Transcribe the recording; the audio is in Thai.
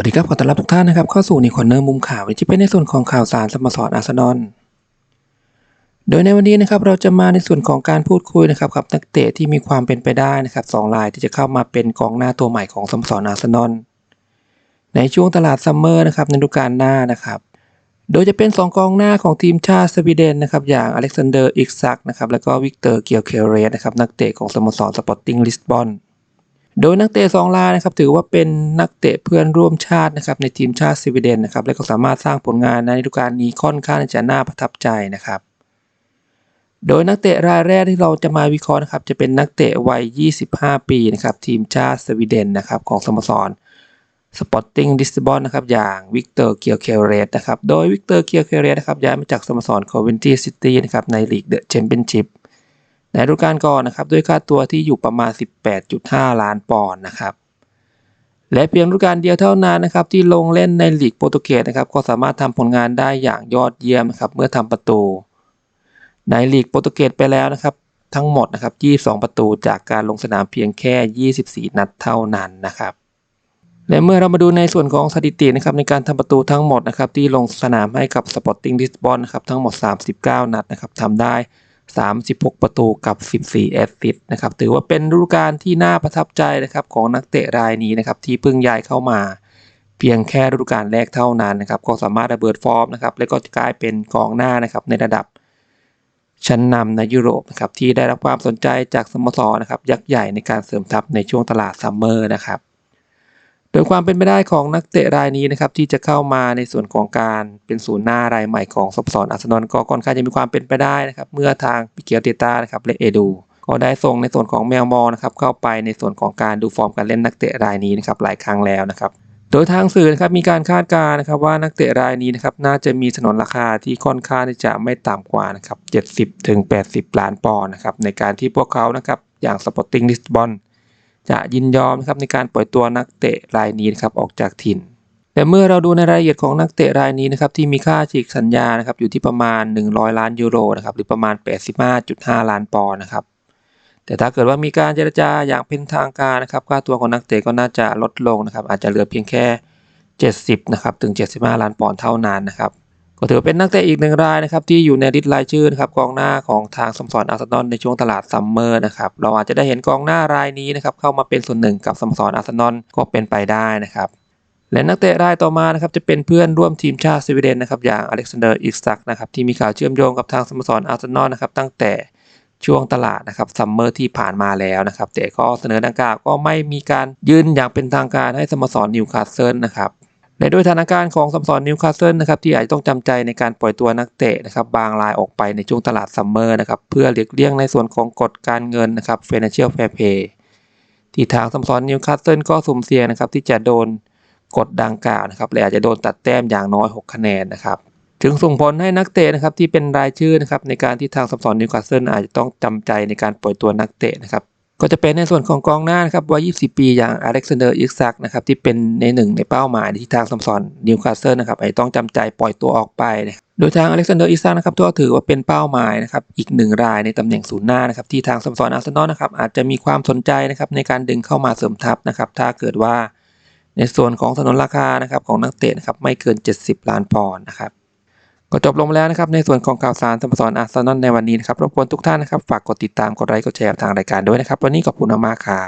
วัสดีครับขอต้อนรับทุกท่านนะครับเข้าสู่นิคอนเนอร์มุมข่าวที่เป็นในส่วนของข่าวสารสโมสรอาร์เซนอลโดยในวันนี้นะครับเราจะมาในส่วนของการพูดคุยนะครับกับนักเตะที่มีความเป็นไปได้นะครับสองรายที่จะเข้ามาเป็นกองหน้าตัวใหม่ของสโมสรอาร์เซนอลในช่วงตลาดซัมเมอร์นะครับในฤดูกาลหน้านะครับโดยจะเป็น 2 กองหน้าของทีมชาติสวีเดนนะครับอย่างอเล็กซานเดอร์อิกซักนะครับแล้วก็วิกเตอร์เกียวเคเรสนะครับนักเตะของสโมสรสปอร์ติ้งลิสบอน โดยนักเตะสองรายนะครับถือว่าเป็นนักเตะเพื่อนร่วมชาตินะครับในทีมชาติสวีเดนนะครับและก็สามารถสร้างผลงานในฤดูกาลนี้ค่อนข้างจะน่าประทับใจนะครับ โดยนักเตะรายแรกที่เราจะมาวิเคราะห์นะครับจะเป็นนักเตะวัย 25 ปีนะครับทีมชาติสวีเดนนะครับของสโมสรสปอร์ติ้งลิสบอนนะครับอย่างวิกเตอร์เกียวเคเรสนะครับโดยวิกเตอร์เกียวเคเรสนะครับย้ายมาจากสโมสรโคเวนตี้ซิตี้นะครับในลีกเดอะแชมเปี้ยนชิพ ในฤดูกาลก่อนนะครับ ด้วยค่าตัวที่อยู่ประมาณ 18.5 ล้านปอนด์นะครับ และเพียงฤดูกาลเดียวเท่านั้นนะครับ ที่ลงเล่นในลีกโปรตุเกสนะครับ ก็สามารถทำผลงานได้อย่างยอดเยี่ยมนะครับ เมื่อทำประตู ในลีกโปรตุเกสไปแล้วนะครับ ทั้งหมดนะครับ 22 ประตูจากการลงสนามเพียงแค่ 24 นัดเท่านั้นนะครับและเมื่อเรามาดูในส่วนของสถิตินะครับในการทำประตูทั้งหมดนะครับที่ลงสนามให้กับสปอร์ติ้งลิสบอนนะครับทั้งหมด 39 นัดนะครับทำได้ 36 ประตูกับ 14 แอสซิสต์นะครับถือว่าเป็นฤดูกาลที่น่าประทับใจนะครับของนักเตะรายนี้นะครับที่เพิ่งย้ายเข้ามา เพียงแค่ฤดูกาลแรกเท่านั้นนะครับก็สามารถระเบิดฟอร์มนะครับและก็กลายเป็นกองหน้านะครับในระดับชั้นนำในยุโรปนะครับที่ได้รับความสนใจจากสโมสรนะครับยักษ์ใหญ่ในการเสริมทัพในช่วงตลาดซัมเมอร์นะครับ โดยความเป็นไปได้ของนักเตะรายนี้นะครับที่จะเข้ามาในส่วนของการเป็นศูนย์หน้ารายใหม่ของสโมสรอาร์เซนอลก็ค่อนข้างจะมีความเป็นไปได้นะครับ เมื่อทางปิเกียวเตต้านะครับและเอดูก็ได้ส่งในส่วนของแมวมอนะครับเข้าไปในส่วนของการดูฟอร์มการเล่นนักเตะรายนี้นะครับหลายครั้งแล้วนะครับโดยทางสื่อนะครับมีการคาดการณ์นะครับว่านักเตะรายนี้นะครับน่าจะมีสนนราคาที่ค่อนข้างจะไม่ต่ำกว่านะครับ70ถึง80 ล้านปอนด์นะครับในการที่พวกเขานะครับอย่างสปอร์ติ้งลิสบอน จะยินยอมนะครับในการปล่อยตัวนักเตะรายนี้นะครับออกจากถิ่น แต่เมื่อเราดูในรายละเอียดของนักเตะรายนี้นะครับที่มีค่าฉีกสัญญานะครับอยู่ที่ประมาณ 100 ล้านยูโรนะครับหรือประมาณ 85.5 ล้านปอนด์นะครับแต่ถ้าเกิดว่ามีการเจรจาอย่างเป็นทางการนะครับค่าตัวของนักเตะก็น่าจะลดลงนะครับอาจจะเหลือเพียงแค่ 70นะครับถึง 75 ล้านปอนด์เท่านั้นนะครับ ก็ถือเป็นนักเตะอีกหนึ่งรายนะครับที่อยู่ในลิสต์รายชื่อนะครับกองหน้าของทางสมสรอาร์เซนอลในช่วงตลาดซัมเมอร์นะครับเราอาจจะได้เห็นกองหน้ารายนี้นะครับเข้ามาเป็นส่วนหนึ่งกับสมสรอาร์เซนอลก็เป็นไปได้นะครับและนักเตะรายต่อมานะครับจะเป็นเพื่อนร่วมทีมชาติสวีเดนนะครับอย่างอเล็กซานเดอร์อิกซักนะครับที่มีข่าวเชื่อมโยงกับทางสโมสรอาร์เซนอลนะครับตั้งแต่ช่วงตลาดนะครับซัมเมอร์ที่ผ่านมาแล้วนะครับแต่ก็เสนอดังกล่าวก็ไม่มีการยื่นอย่างเป็นทางการให้สโมสรนิวคาสเซิลนะครับ และด้วยสถานการณ์ของสโมสรนิวคาสเซิลนะครับที่อาจจะต้องจำใจในการปล่อยตัวนักเตะนะครับบางรายออกไปในช่วงตลาดซัมเมอร์นะครับเพื่อหลีกเลี่ยงในส่วนของกฎการเงินนะครับ Financial Fair Play ที่ทางสโมสรนิวคาสเซิลก็สุ่มเสี่ยงนะครับที่จะโดนกฎดังกล่าวนะครับและอาจจะโดนตัดแต้มอย่างน้อย 6 คะแนนนะครับถึงส่งผลให้นักเตะนะครับที่เป็นรายชื่อนะครับในการที่ทางสโมสรนิวคาสเซิลอาจจะต้องจำใจในการปล่อยตัวนักเตะนะครับ ก็จะเป็นในส่วนของกองหน้านะครับวัย24ปีอย่างอเล็กซานเดอร์อิกซักนะครับที่เป็นในหนึ่งในเป้าหมายที่ทางสโมสรนิวคาสเซิลนะครับอต้องจำใจปล่อยตัวออกไปนะโดยทางอเล็กซานเดอร์อิกซักนะครับก็ถือว่าเป็นเป้าหมายนะครับอีกหนึ่งรายในตำแหน่งศูนย์หน้านะครับที่ทางสโมสรอาร์เซนอลนะครับอาจจะมีความสนใจนะครับในการดึงเข้ามาเสริมทัพนะครับถ้าเกิดว่าในส่วนของถนนราคานะครับของนักเตะนะครับไม่เกิน 70 ล้านปอนด์นะครับ ก็จบลงแล้วนะครับในส่วนของข่าวสารสโมสรอาร์เซนอลในวันนี้นะครับรบกวนทุกท่านนะครับฝากกดติดตามกดไลค์กดแชร์ทางรายการด้วยนะครับ วันนี้ขอบคุณมากๆครับ